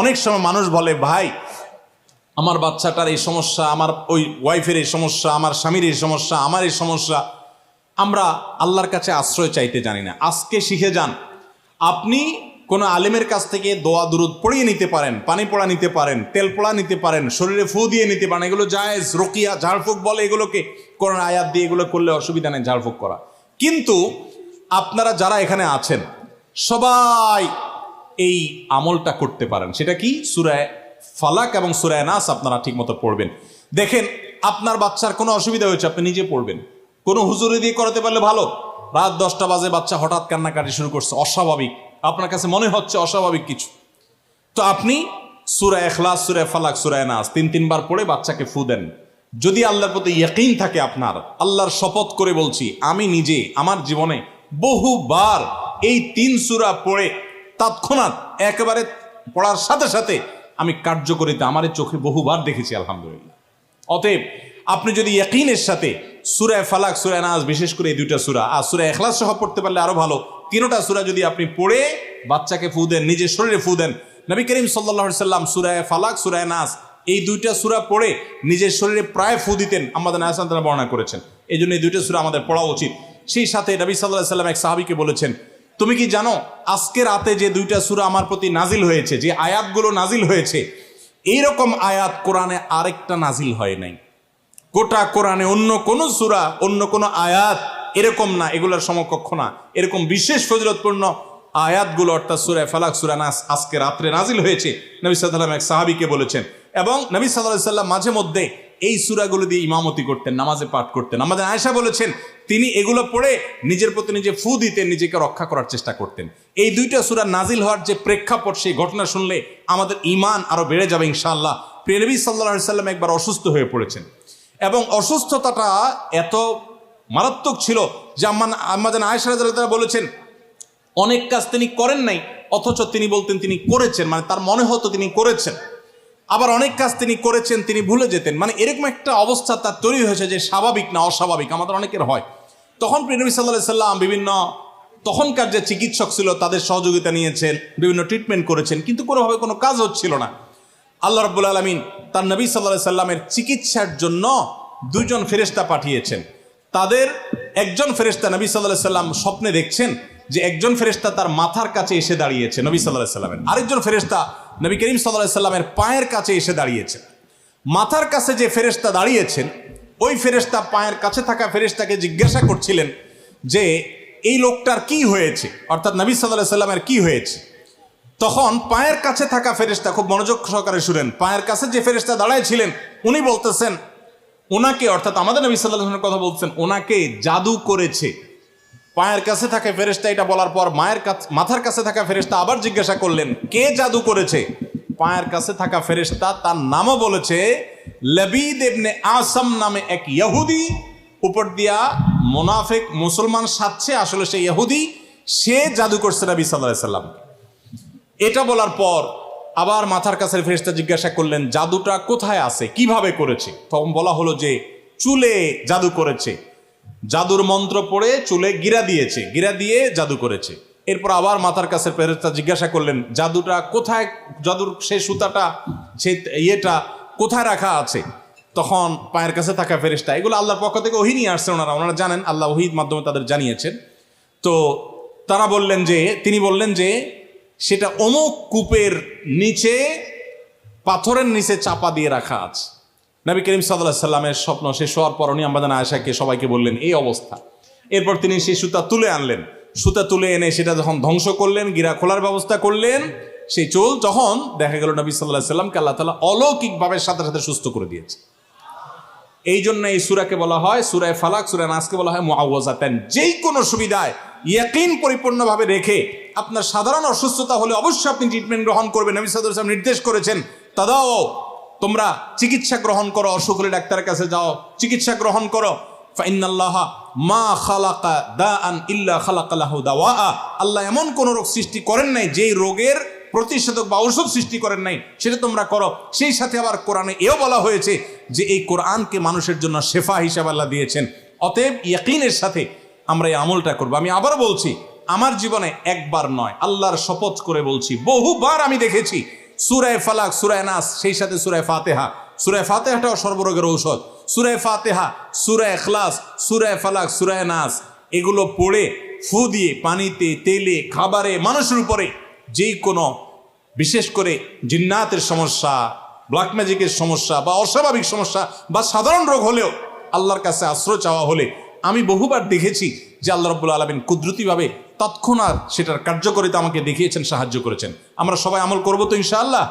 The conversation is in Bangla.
অনেক সময় মানুষ বলে, ভাই, আমার বাচ্চাটার এই সমস্যা, আমার ওই ওয়াইফের এই সমস্যা, আমার স্বামীর এই সমস্যা, আমার এই সমস্যা। আমরা আল্লাহর কাছে আশ্রয় চাইতে জানি না। আজকে শিখে যান, আপনি কোনো আলেমের কাছ থেকে দোয়া, দুরুদ পড়িয়ে নিতে পারেন, পানি পড়া নিতে পারেন, তেল পড়া নিতে পারেন, শরীরে ফু দিয়ে নিতে পারেন, এগুলো জায়েজ, রকিয়া, ঝাড়ফুঁক বলে এগুলোকে কোরআন আয়াত দিয়ে এগুলো করলে অসুবিধা নেই, ঝাড়ফুঁক করা। কিন্তু আপনারা যারা এখানে আছেন, সবাই এই আমলটা করতে পারেন। সেটা কি? সুরায় ফালাক এবং সুরায় নাস আপনারা ঠিকমতো পড়বেন। দেখেন, আপনার বাচ্চার কোনো অসুবিধা হয়েছে, আপনি নিজে পড়বেন। কোনো হুজুরি দিয়ে করাতে পারলে ভালো। রাত দশটা বাজে, বাচ্চা হঠাৎ কান্নাকাটি শুরু করছে, অস্বাভাবিক। আপনার কাছে মনে হচ্ছে অস্বাভাবিক কিছু। তো আপনি সুরা এখলাস সুরা ফালাক, সুরায় নাস তিন, তিনবার পড়ে বাচ্চাকে ফু দেন। যদি আল্লাহর প্রতি ইয়কিন থাকে আপনার, আল্লাহর শপথ করে বলছি, আমি নিজে, আমার জীবনে বহুবার এই তিন সুরা পড়ে তৎক্ষণাৎ একেবারে পড়ার সাথে সাথে আমি কার্যকরিতা আমার চোখে বহুবার দেখেছি, আলহামদুলিল্লাহ। অতএব আপনি যদি ইয়কিনের সাথে সুরায় ফালাক সুরায় নাজ বিশেষ করে এই দুইটা সুরা, আর সুরায় এখলাস সহ পড়তে পারলে আরও ভালো। তিনোটা সুরা যদি আপনি পড়ে বাচ্চাকে ফু দেন, নিজের শরীরে ফু দেন, নবী করিম সাল্লাহ সাল্লাম সুরায় ফালাক সুরায় নাস, এই দুইটা সুরা পড়ে নিজের শরীরে প্রায় ফু দিতেন আমাদের নায়াসান তারা বর্ণনা করেছেন। এই জন্য এই দুইটা সুরা আমাদের পড়া উচিত। সেই সাথে নবী সাল্লাহ সাল্লাম এক সাহাবিকে বলেছেন তুমি কি জানো, আজকে রাতে যে দুইটা সুরা আমার প্রতি নাজিল হয়েছে, যে আয়াতগুলো নাজিল হয়েছে, এইরকম আয়াত কোরআনে আরেকটা নাজিল হয় নাই। গোটা কোরআনে অন্য কোন সুরা, অন্য কোন আয়াত এরকম না, এগুলোর সমকক্ষ না। এরকম বিশেষ ফজিলতপূর্ণ আয়াতগুলো, অর্থাৎ সুরায় ফালাক, সুরা নাস, আজকে রাত্রে নাজিল হয়েছে, নবী সাল্লাম এক সাহাবিকে বলেছেন। এবং নবী সাল্লাহ সাল্লাম মাঝে মধ্যে এই সুরাগুলো দিয়ে ইমামতি করতেন, নামাজে পাঠ করতেন। আমাদের আয়সা বলেছেন, তিনি এগুলো পড়ে নিজের প্রতি নিজে ফু দিতেন নিজেকে রক্ষা করার চেষ্টা করতেন। এই দুইটা সুরা নাজিল হওয়ার যে প্রেক্ষাপট, সেই ঘটনা শুনলে আমাদের ইমান আরও বেড়ে যাবে ইনশাআল্লাহ। প্রিয় নবী সাল্লাহ সাল্লাম একবার অসুস্থ হয়ে পড়েছেন। এবং অসুস্থতাটা এত মারাত্মক ছিল যে আম্মান আম্মাজান আয়সারাজ বলেছেন, অনেক কাজ তিনি করেন নাই, অথচ তিনি বলতেন তিনি করেছেন মানে তার মনে হতো তিনি করেছেন। আবার অনেক কাজ তিনি করেছেন, তিনি ভুলে যেতেন। মানে এরকম একটা অবস্থা তার তৈরি হয়েছে যে স্বাভাবিক না অস্বাভাবিক, আমাদের অনেকের হয়। তখন প্রিনবী সাল্লাহ সাল্লাম বিভিন্ন তখনকার যে চিকিৎসক ছিল, তাদের সহযোগিতা নিয়েছেন, বিভিন্ন ট্রিটমেন্ট করেছেন, কিন্তু কোনোভাবে কোনো কাজ হচ্ছিল না। আল্লাহ রব্বুল আলমিন তার নবী সাল্লাহ সাল্লামের চিকিৎসার জন্য দুইজন ফেরেস্তা পাঠিয়েছেন। তাদের একজন ফেরেস্তা নবী সাল্লাহ সাল্লাম স্বপ্নে দেখছেন যে একজন ফেরেস্তা তার মাথার কাছে এসে দাঁড়িয়েছে নবী সাল্লাহ সাল্লামের। আরেকজন ফেরেস্তা নবী করিম সাল্লাহ সাল্লামের পায়ের কাছে এসে দাঁড়িয়েছে মাথার কাছে যে ফেরেস্তা দাঁড়িয়েছেন, ওই ফেরেস্তা পায়ের কাছে থাকা ফেরেস্তাকে জিজ্ঞাসা করছিলেন যে, এই লোকটার কি হয়েছে? অর্থাৎ নবী সাল্লাহ সাল্লামের কি হয়েছে? তখন পায়ের কাছে থাকা ফেরেস্তা খুব মনোযোগ সহকারে শুনেন। পায়ের কাছে যে ফেরেস্তা দাঁড়ায় ছিলেন উনি বলতেছেন, ওনাকে, অর্থাৎ আমাদের নবী সাল্লাহ কথা বলছেন, ওনাকে জাদু করেছে। পায়ের কাছে থাকা ফেরেস্তা এটা বলার পর মায়ের কাছে মাথার কাছে থাকা ফেরেস্তা আবার জিজ্ঞাসা করলেন, কে জাদু করেছে? পায়ের কাছে থাকা ফেরেস্তা তার নামও বলেছে, লবিদ এবনে আসাম নামে এক ইহুদি। উপর দিয়া মোনাফেক মুসলমান সাচ্ছে আসলে সে ইহুদি, সে জাদু করছে নবী সাল্লাহ সাল্লাম। এটা বলার পর আবার মাথার কাছে ফেরেস্তা জিজ্ঞাসা করলেন, জাদুটা কোথায় আছে? কীভাবে করেছে? তখন বলা হলো যে, চুলে জাদু করেছে। জাদুর মন্ত্র পড়ে চুলে গিরা দিয়েছে, গিরা দিয়ে জাদু করেছে। এরপর আবার মাথার কাছে ফেরেস্তা জিজ্ঞাসা করলেন, জাদুটা কোথায়, জাদুর সে সুতাটা সে ইয়েটা কোথায় রাখা আছে? তখন পায়ের কাছে থাকা ফেরেস্তা এগুলো আল্লাহর পক্ষ থেকে ওহি নিয়ে আসছেন ওনারা ওনারা জানেন, আল্লাহ ওহির মাধ্যমে তাদের জানিয়েছেন। তো তারা বললেন যে, তিনি বললেন যে, সেটা অমুক কূপের নিচে, পাথরের নিচে চাপা দিয়ে রাখা আছে। নবী করিম সাল্লাহ সাল্লামের স্বপ্ন শেষ হওয়ার পর উনি আমাদের আয়সাকে সবাইকে বললেন, এই অবস্থা। এরপর তিনি সেই সুতা তুলে আনলেন। সুতা তুলে এনে সেটা যখন ধ্বংস করলেন, গিরা খোলার ব্যবস্থা করলেন, সেই চোল যখন দেখা গেল নবী সাল্লাহ সাল্লামকে আল্লাহ তালা অলৌকিকভাবে সাথে সাথে সুস্থ করে দিয়েছে। এই জন্য এই সুরাকে বলা হয় সুরায় ফালাক, সুরায় নাসকে বলা হয় মুআওয়াজাতান। যেই কোনো সুবিধায় ইয়াকিন পরিপূর্ণভাবে রেখে আপনার সাধারণ অসুস্থতা হলে অবশ্যই আপনি ট্রিটমেন্ট গ্রহণ করবেন। নবী সাল্লাল্লাহু আলাইহি ওয়াসাল্লাম নির্দেশ করেছেন, তাদাও তোমরা চিকিৎসা গ্রহণ করো অসুখ ডাক্তারের কাছে যাও, চিকিৎসা গ্রহণ করো। ফাইনাল্লাহা মা খালাকা দাআন ইল্লা খালাকা লাহু দাওয়া আল্লাহ এমন কোন রোগ সৃষ্টি করেন নাই যেই রোগের প্রতিষেধক বা ঔষধ সৃষ্টি করেন নাই, সেটা তোমরা করো। সেই সাথে আবার কোরআনে এও বলা হয়েছে যে এই কোরআনকে মানুষের জন্য শেফা হিসাবে আল্লাহ দিয়েছেন। অতএব ইয়াকিনের সাথে আমরা এই আমলটা করব। আমি আবার বলছি, আমার জীবনে একবার নয়, আল্লাহর শপথ করে বলছি, বহুবার আমি দেখেছি সুরায় ফালাক, সুরায় নাস, সেই সাথে সুরায় ফাতেহা। সুরায় ফাতেহাটাও সর্বরোগের ঔষধ। সুরায় ফাতেহা, সুরায় এখলাস সুরায় ফালাক, সুরায় নাস, এগুলো পড়ে, ফু দিয়ে পানিতে, তেলে, খাবারে, মানুষের উপরে যেই কোনো, বিশেষ করে জিন্নাতের সমস্যা ব্ল্যাক ম্যাজিকের সমস্যা বা অস্বাভাবিক সমস্যা বা সাধারণ রোগ হলেও আল্লাহর কাছে আশ্রয় চাওয়া হলে, আমি বহুবার দেখেছি যে আল্লাহ রব্বুল আলমিন কুদরতিভাবে তৎক্ষণাৎ সেটার কার্যকরিতা আমাকে দেখিয়েছেন, সাহায্য করেছেন। আমরা সবাই আমল করব তো ইনশাআল্লাহ?